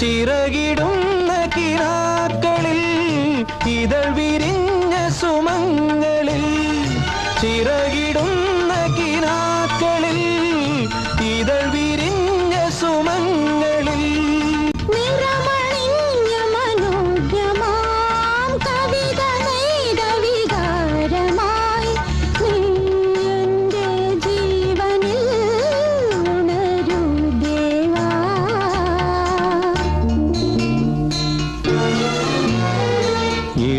ചിറകിടുന്ന കിനാക്കളിൽ ഇതൾ വിരിഞ്ഞ സുമങ്ങളിൽ ചിറകിടുന്ന